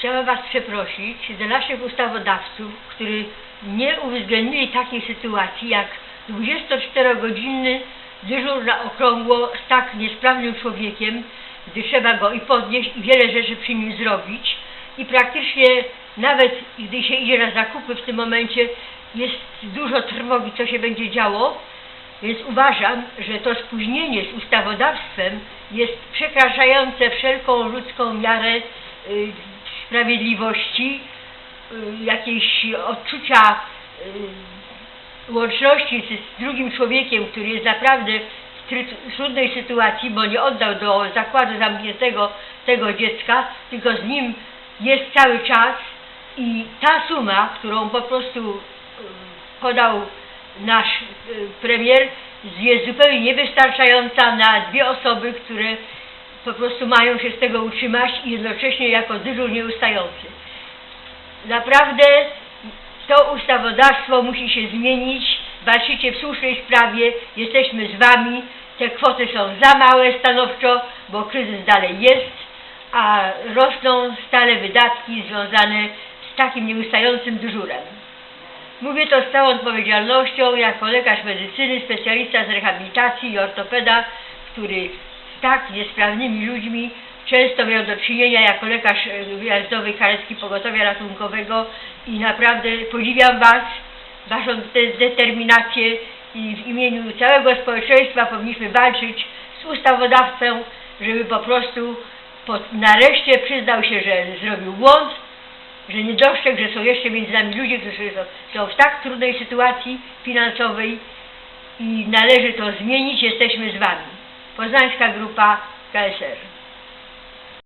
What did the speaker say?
chciałam Was przeprosić za naszych ustawodawców, którzy nie uwzględnili takiej sytuacji jak 24-godzinny dyżur na okrągło z tak niesprawnym człowiekiem, gdy trzeba go i podnieść i wiele rzeczy przy nim zrobić. I praktycznie nawet gdy się idzie na zakupy w tym momencie jest dużo trwogi, co się będzie działo, więc uważam, że to spóźnienie z ustawodawstwem jest przekraczające wszelką ludzką miarę y, sprawiedliwości, y, jakiejś odczucia y, łączności z, drugim człowiekiem, który jest naprawdę w trudnej sytuacji, bo nie oddał do zakładu zamkniętego tego dziecka, tylko z nim jest cały czas i ta suma, którą po prostu y, podał nasz premier, jest zupełnie niewystarczająca na dwie osoby, które po prostu mają się z tego utrzymać i jednocześnie jako dyżur nieustający. Naprawdę to ustawodawstwo musi się zmienić. Walczycie w słusznej sprawie, jesteśmy z Wami. Te kwoty są za małe stanowczo, bo kryzys dalej jest, a rosną stale wydatki związane z takim nieustającym dyżurem. Mówię to z całą odpowiedzialnością jako lekarz medycyny, specjalista z rehabilitacji i ortopeda, który tak niesprawnymi ludźmi często miał do czynienia jako lekarz e, wyjazdowej karetki pogotowia ratunkowego i naprawdę podziwiam Was, Waszą de- determinację i w imieniu całego społeczeństwa powinniśmy walczyć z ustawodawcą, żeby po prostu nareszcie przyznał się, że zrobił błąd, że nie dostrzegł, że są jeszcze między nami ludzie, którzy są, są w tak trudnej sytuacji finansowej i należy to zmienić, jesteśmy z Wami. Poznańska Grupa KSR.